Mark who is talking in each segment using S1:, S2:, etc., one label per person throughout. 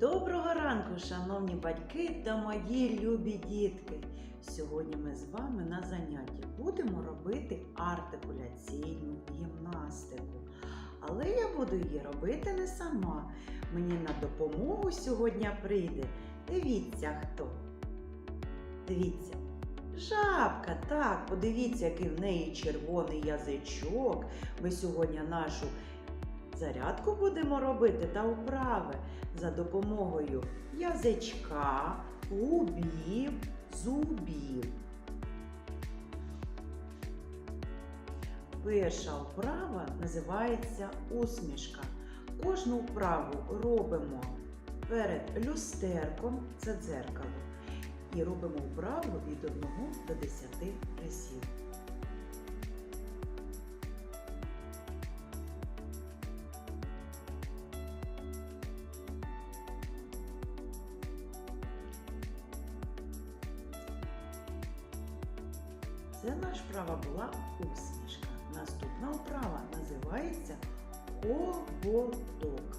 S1: Доброго ранку, шановні батьки та мої любі дітки! Сьогодні ми з вами на занятті будемо робити артикуляційну гімнастику. Але я буду її робити не сама. Мені на допомогу сьогодні прийде. Дивіться хто. Дивіться. Жабка, так, подивіться, який в неї червоний язичок. Ми сьогодні нашу зарядку будемо робити та вправи за допомогою язичка, губів, зубів. Перша вправа називається усмішка. Кожну вправу робимо перед люстерком, це дзеркало, і робимо вправу від 1 до 10 разів. Це наша вправа була усмішка. Наступна вправа називається хоботок.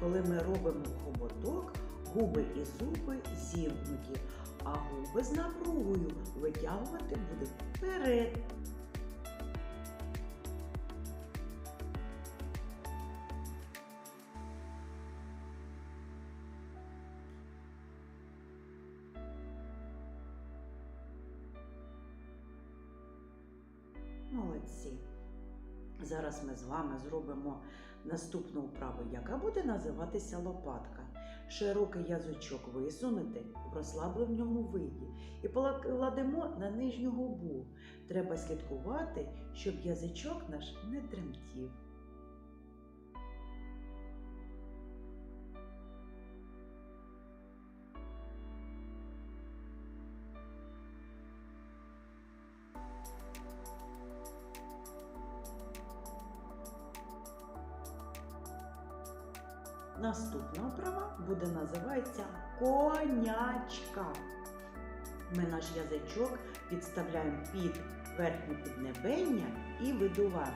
S1: Коли ми робимо хоботок, губи і зуби зімкнуті, а губи з напругою витягувати буде вперед. Молодці. Зараз ми з вами зробимо наступну вправу, яка буде називатися лопатка. Широкий язичок висунути в розслабленому виді і покладемо на нижню губу. Треба слідкувати, щоб язичок наш не тремтів. Наступна вправа буде називається конячка. Ми наш язичок підставляємо під верхнє піднебення і видуваємо.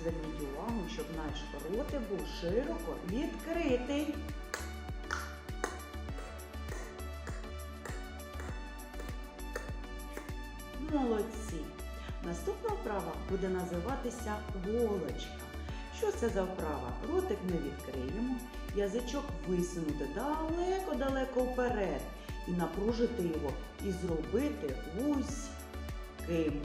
S1: Зверніть увагу, щоб наш ротик був широко відкритий. Молодці! Наступна вправа буде називатися голочка. Що це за вправа? Ротик ми відкриємо, язичок висунути далеко-далеко вперед і напружити його і зробити вузьким.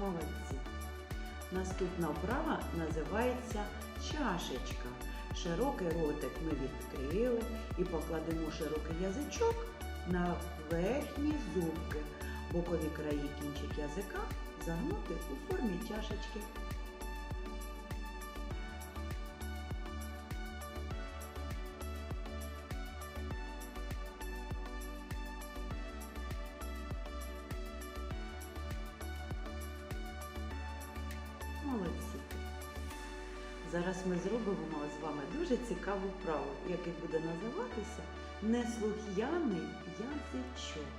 S1: Молодці. Наступна вправа називається чашечка. Широкий ротик ми відкрили і покладемо широкий язичок на верхні зубки. Бокові краї кінчик язика загнути у формі чашечки. Зараз ми зробимо з вами дуже цікаву вправу, яка буде називатися неслух'яний язичок.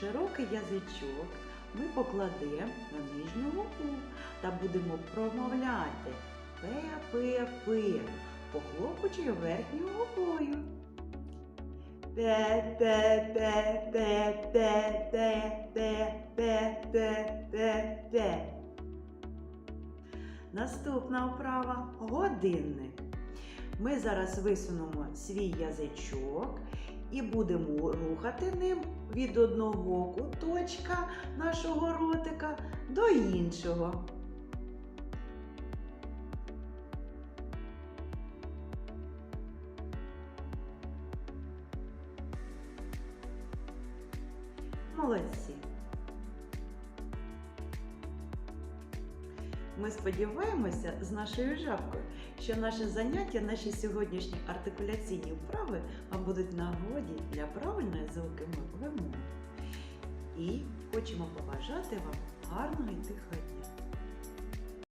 S1: Широкий язичок ми покладемо на нижню губу та будемо промовляти пе-пе-пе, похлопуючи верхньою губою. Пе-пе-пе-пе-пе-пе-пе-пе-пе. Наступна вправа годинник. Ми зараз висунемо свій язичок і будемо рухати ним від одного куточка нашого ротика до іншого. Молодці. Ми сподіваємося з нашою жабкою, що наші заняття, наші сьогоднішні артикуляційні вправи вам будуть нагоді для правильної звуки вимови. І хочемо побажати вам гарного і тихого дня.